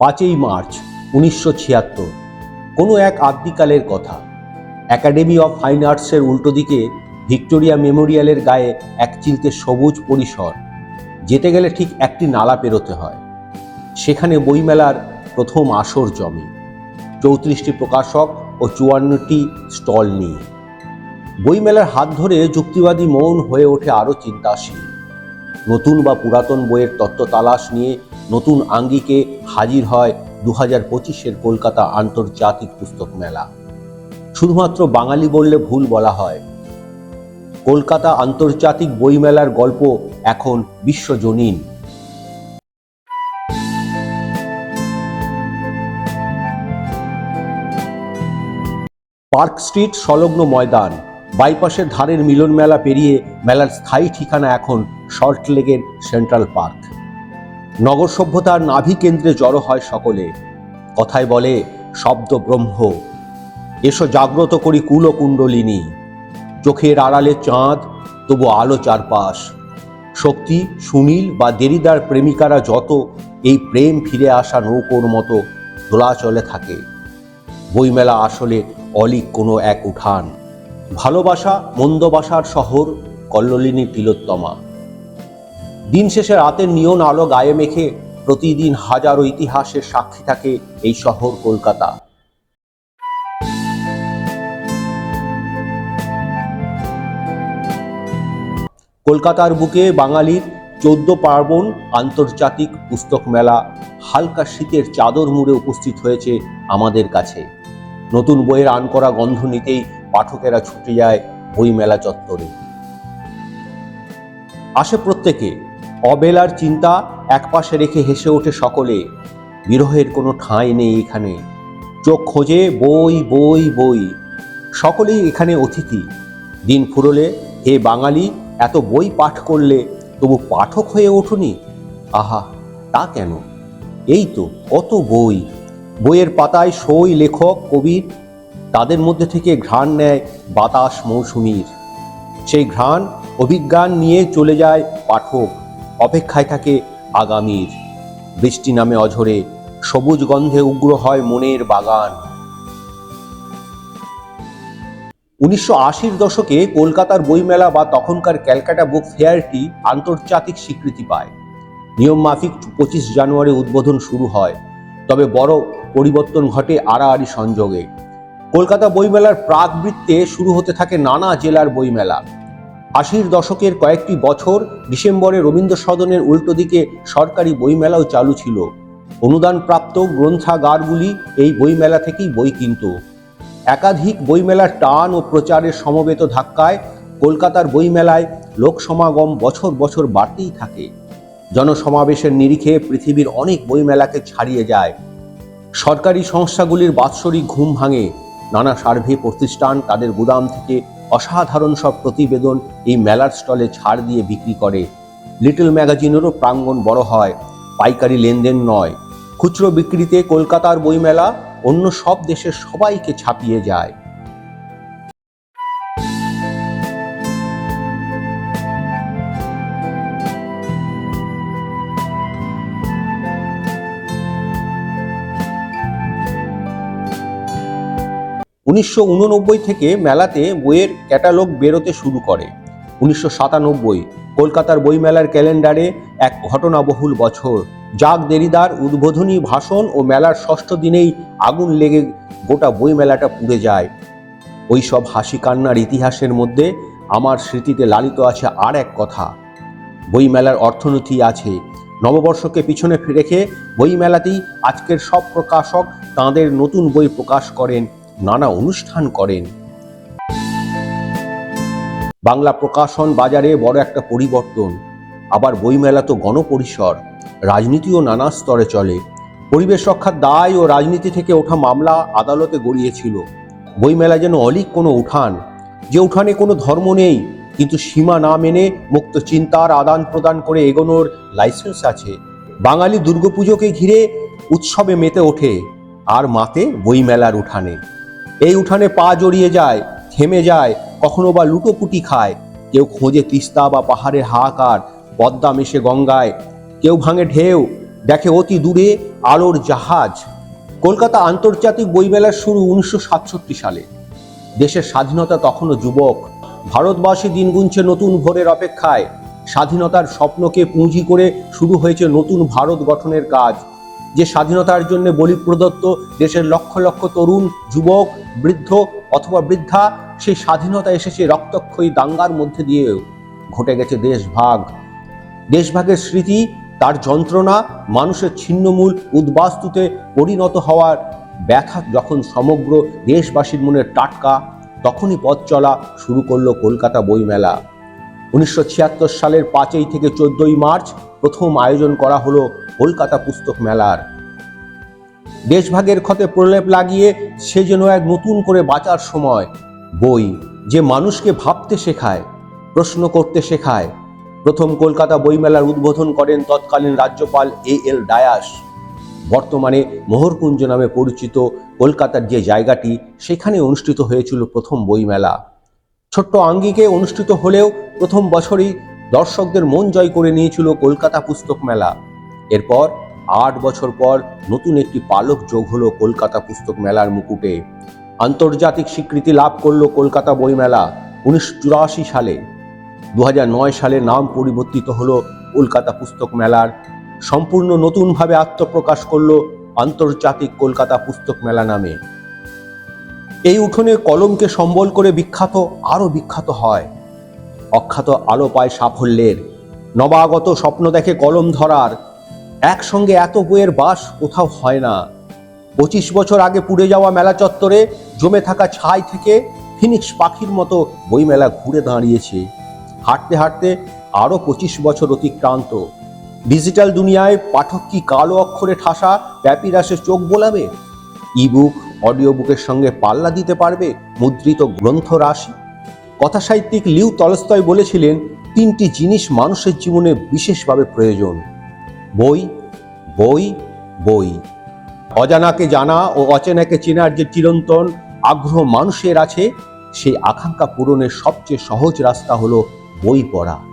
পাঁচই মার্চ, উনিশশো ছিয়াত্তর। কোনো এক আদ্যিকালের কথা। একাডেমি অফ ফাইন আর্টসের উল্টো দিকে ভিক্টোরিয়া মেমোরিয়ালের গায়ে এক চিলতে সবুজ পরিসর। যেতে গেলে ঠিক একটি নালা পেরোতে হয়। সেখানে বইমেলার প্রথম আসর জমে। চৌত্রিশটি প্রকাশক ও চুয়ান্নটি স্টল নিয়ে। বইমেলার হাত ধরে যুক্তিবাদী মৌন হয়ে ওঠে আরও চিন্তাশীল। নতুন বা পুরাতন বইয়ের তত্ত্ব তালাশ নিয়ে নতুন আঙ্গিকে হাজির হয় দু হাজার পঁচিশের কলকাতা আন্তর্জাতিক পুস্তক মেলা। শুধুমাত্র বাঙালি বললে ভুল বলা হয়। কলকাতা আন্তর্জাতিক বইমেলার গল্প এখন বিশ্বজনীন। পার্ক স্ট্রিট সংলগ্ন ময়দান, বাইপাসের ধারের মিলন মেলা পেরিয়ে মেলার স্থায়ী ঠিকানা এখন সল্টলেকের সেন্ট্রাল পার্ক। নগর সভ্যতার নাভি কেন্দ্রে জড়ো হয় সকলে। কথায় বলে, শব্দ ব্রহ্ম। এসো জাগ্রত করি কুলকুণ্ডলিনী। চোখের আড়ালে চাঁদ, তবু আলো চারপাশ। শক্তি, সুনীল বা দেরিদার প্রেমিকারা যত, এই প্রেম ফিরে আসা নৌকোর মতো দোলাচলে থাকে। বইমেলা আসলে অলিক কোনো এক উঠান। ভালোবাসা মন্দবাসার শহর, কল্লোলিনী তিলোত্তমা। দিন শেষে রাতের নিয়ন আলো গায়ে মেখে প্রতিদিন হাজারো ইতিহাসের সাক্ষী থাকে এই শহর কলকাতা। কলকাতার বুকে বাঙালির চোদ্দ পার্বণ আন্তর্জাতিক পুস্তক মেলা হালকা শীতের চাদর মুড়ে উপস্থিত হয়েছে আমাদের কাছে। নতুন বইয়ের আন করা গন্ধ নিতেই পাঠকেরা ছুটে যায় বইমেলা চত্বরে। আসে প্রত্যেকে অবেলার চিন্তা একপাশে রেখে হেসে ওঠে সকলে। বিরহের কোনো ঠাঁই নেই এখানে। চোখ খোঁজে বই বই বই। সকলেই এখানে অতিথি। দিন ফুরলে, হে বাঙালি, এত বই পাঠ করলে তবু পাঠক হয়ে ওঠুনি? আহা, তা কেন? এই তো কত বই। বইয়ের পাতায় সই লেখক, কবির। তাদের মধ্যে থেকে ঘ্রাণ নেয় বাতাস মৌসুমীর। সেই ঘ্রাণ, অভিজ্ঞান নিয়ে চলে যায় পাঠক। অপেক্ষায় থাকে আগামীর। বৃষ্টি নামে অঝরে সবুজ গন্ধে উগ্র হয় মনের বাগান। উনিশশো আশির দশকে কলকাতার বইমেলা বা তখনকার ক্যালকাটা বুক ফেয়ারটি আন্তর্জাতিক স্বীকৃতি পায়। নিয়ম মাফিক পঁচিশ জানুয়ারি উদ্বোধন শুরু হয়, তবে বড় পরিবর্তন ঘটে আড়াআড়ি সংযোগে। কলকাতা বইমেলার প্রাকবৃত্তে শুরু হতে থাকে নানা জেলার বইমেলা। আশির দশকের কয়েকটি বছর ডিসেম্বরে রবীন্দ্র সদনের উল্টো দিকে সরকারি বইমেলাও চালু ছিল। অনুদানপ্রাপ্ত গ্রন্থাগারগুলি এই বইমেলা থেকেই বই কিনত। একাধিক বইমেলার টান ও প্রচারের সমবেত ধাক্কায় কলকাতার বইমেলায় লোক সমাগম বছর বছর বাড়তেই থাকে। জনসমাবেশের নিরিখে পৃথিবীর অনেক বইমেলাকে ছাড়িয়ে যায়। সরকারি সংস্থাগুলির বাৎসরিক ঘুম ভাঙে। নানা সার্ভে প্রতিষ্ঠান তাদের গুদাম থেকে অসাধারণ সব প্রতিবেদন এই মেলার স্টলে ছাড় দিয়ে বিক্রি করে। লিটল ম্যাগাজিনেরও প্রাঙ্গণ বড় হয়, পাইকারি লেনদেন নয়। খুচরো বিক্রিতে কলকাতার বইমেলা অন্য সব দেশের সবাইকে ছাপিয়ে যায়। উনিশশো উননব্বই থেকে মেলাতে বইয়ের ক্যাটালগ বেরোতে শুরু করে। উনিশশো সাতানব্বই, কলকাতার বইমেলার ক্যালেন্ডারে এক ঘটনাবহুল বছর। জাগ দেরিদার উদ্বোধনী ভাষণ ও মেলার ষষ্ঠ দিনেই আগুন লেগে গোটা বইমেলাটা পুড়ে যায়। ওই সব হাসি কান্নার ইতিহাসের মধ্যে আমার স্মৃতিতে লালিত আছে আর এক কথা। বইমেলার অর্থনীতি আছে। নববর্ষকে পিছনে রেখে বইমেলাতেই আজকের সব প্রকাশক তাঁদের নতুন বই প্রকাশ করেন নানা অনুষ্ঠান করেন। বাংলা প্রকাশন বাজারে বড় একটা পরিবর্তন। আবার বইমেলা তো গণপরিসর। রাজনীতিও নানা স্তরে চলে। পরিবেশ রক্ষার দায় ও রাজনীতি থেকে ওঠা মামলা আদালতে গড়িয়েছিল। বইমেলা যেন অলিক কোনো উঠান। যে উঠানে কোনো ধর্ম নেই, কিন্তু সীমা না মেনে মুক্ত চিন্তার আদান প্রদান করে এগোনোর লাইসেন্স আছে। বাঙালি দুর্গাপুজোকে ঘিরে উৎসবে মেতে ওঠে। আর মাতে বইমেলার উঠানে। এই উঠানে পা জড়িয়ে যায়, থেমে যায়, কখনো বা লুটোপুটি খায়। কেউ খোঁজে তিস্তা বা পাহাড়ের হাহাকার পদ্মা মেশে গঙ্গায়। কেউ ভাঙে ঢেউ, দেখে অতি দূরে আলোর জাহাজ। কলকাতা আন্তর্জাতিক বইমেলার শুরু উনিশশো সাতষট্টি সালে। দেশের স্বাধীনতা তখনও যুবক। ভারতবাসী দিন গুনছে নতুন ভোরের অপেক্ষায়। স্বাধীনতার স্বপ্নকে পুঁজি করে শুরু হয়েছে নতুন ভারত গঠনের কাজ। যে স্বাধীনতার জন্য বলি প্রদত্ত দেশের লক্ষ লক্ষ তরুণ, যুবক, বৃদ্ধ অথবা বৃদ্ধা, সেই স্বাধীনতা এসেছে রক্তক্ষয়ী দাঙ্গার মধ্যে দিয়েও। ঘটে গেছে দেশভাগ। দেশভাগের স্মৃতি, তার যন্ত্রণা, মানুষের ছিন্নমূল উদ্বাস্তুতে পরিণত হওয়ার ব্যথা যখন সমগ্র দেশবাসীর মনে টাটকা, তখনই পথ চলা শুরু করল কলকাতা বইমেলা। উনিশশো ছিয়াত্তর সালের পাঁচই থেকে চোদ্দই মার্চ প্রথম আয়োজন করা হলো কলকাতা পুস্তক মেলার। দেশভাগের ক্ষতে প্রলেপ লাগিয়ে সে যেন এক নতুন করে বাঁচার সময়, বই যে মানুষকে ভাবতে শেখায়, প্রশ্ন করতে শেখায়। প্রথম কলকাতা বইমেলার উদ্বোধন করেন তৎকালীন রাজ্যপাল এ এল ডায়াস বর্তমানে মোহরকুঞ্জ নামে পরিচিত কলকাতার যে জায়গাটি, সেখানে অনুষ্ঠিত হয়েছিল প্রথম বইমেলা ছোট্ট আঙ্গিকে অনুষ্ঠিত হলেও প্রথম বছরই দর্শকদের মন জয় করে নিয়েছিল কলকাতা পুস্তক মেলা। এরপর আট বছর পর নতুন একটি পালক যোগ হলো কলকাতা পুস্তক মেলার মুকুটে। আন্তর্জাতিক স্বীকৃতি লাভ করল কলকাতা বইমেলা উনিশশো চুরাশি সালে। দু হাজার নয় সালে নাম পরিবর্তিত হলো কলকাতা পুস্তক মেলার। সম্পূর্ণ নতুনভাবে আত্মপ্রকাশ করল আন্তর্জাতিক কলকাতা পুস্তক মেলা নামে। এই উঠোনে কলমকে সম্বল করে বিখ্যাত, আরও বিখ্যাত হয়। অখ্যাত আলো পায় সাফল্যের। নবাগত স্বপ্ন দেখে কলম ধরার। একসঙ্গে এত বইয়ের বাস কোথাও হয় না। পঁচিশ বছর আগে পুড়ে যাওয়া মেলা চত্বরে জমে থাকা ছাই থেকে ফিনিক্স পাখির মতো বইমেলা ঘুরে দাঁড়িয়েছে। হাঁটতে হাঁটতে আরও পঁচিশ বছর অতিক্রান্ত। ডিজিটাল দুনিয়ায় পাঠক কি কালো অক্ষরে ঠাসা, প্যাপিরাসে চোখ বোলাবে? ইবুক অডিও বুকের সঙ্গে পাল্লা দিতে পারবে মুদ্রিত গ্রন্থ রাশি। কথাসাহিত্যিক লিউ তলস্তয় বলেছিলেন, তিনটি জিনিস মানুষের জীবনে বিশেষভাবে প্রয়োজন। বই বই বই। অজানাকে জানা ও অচেনাকে চেনার যে চিরন্তন আগ্রহ মানুষের আছে, সেই আকাঙ্ক্ষা পূরণের সবচেয়ে সহজ রাস্তা হলো বই পড়া।